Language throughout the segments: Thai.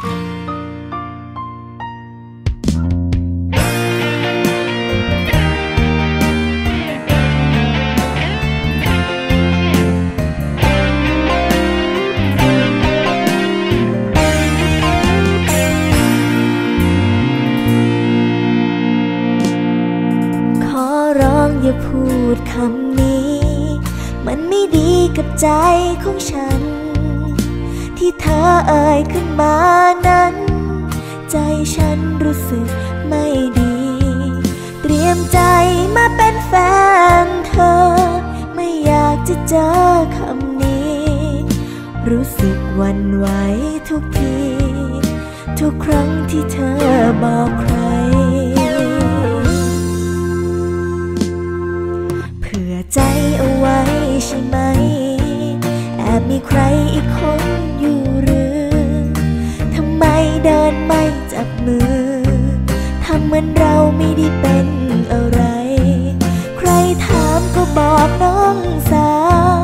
พูดคำนี้ มันไม่ดีกับใจของฉัน ที่เธอเอ่ยขึ้นมานั้น ใจฉันรู้สึกไม่ดี เตรียมใจมาเป็นแฟนเธอ ไม่อยากจะเจอคำนี้ รู้สึกวันไหวทุกที ทุกครั้งที่เธอบอกใคร เผื่อใจเอาไว้ใช่ไหม แอบมีใครอีกคน เดินไม่จับมือ ทำเหมือนเราไม่ได้เป็นอะไร ใครถามก็บอกน้องสาว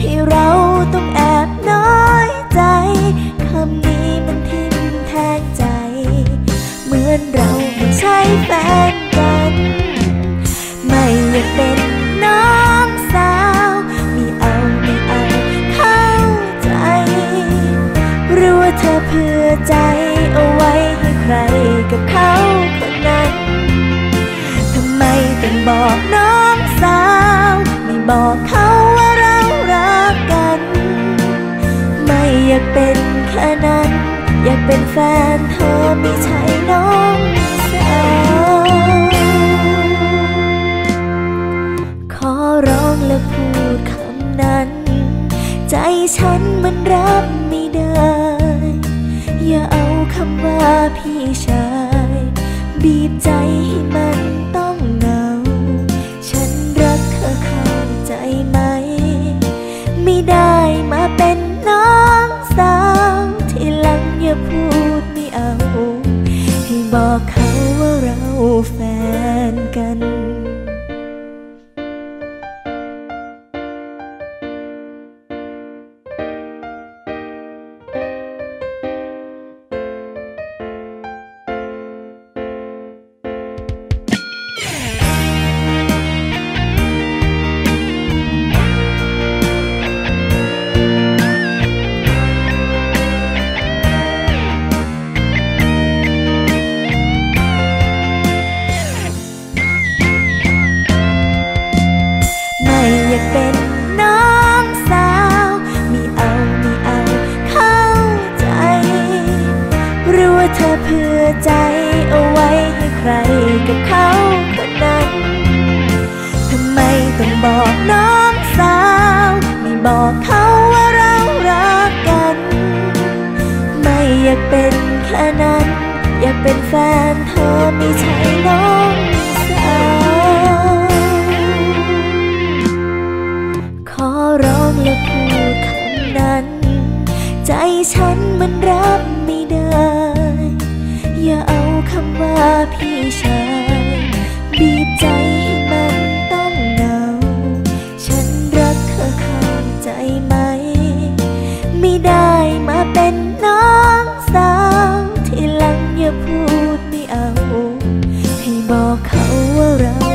ให้เราต้องแอบน้อยใจ คำนี้มันทิ่มแทงใจ เหมือนเราไม่ใช่แฟนกัน ไม่อยากเป็นน้องสาวเธอเพื่อใจเอาไให้ใครกับเขาคนนั้น ทำไมต้องบอกน้องสาว ไม่บอกเขาว่าเรารักกัน ไม่อยากเป็นแค่นั้น อยากเป็นแฟนเธอไม่ใช่น้อง แฟนกัน ใครกับเขาคนนั้นทำไมต้องบอกน้องสาว ไม่บอกเขาว่าเรารักกัน ไม่อยากเป็นแค่นั้น อยากเป็นแฟนเธอไม่ใช่น้องสาว ขอร้องและพูดคำนั้น ใจฉันมันรับ มาเป็นน้องสาวที่หลังอย่าพูดไม่เอา ให้บอกเขาว่าเรา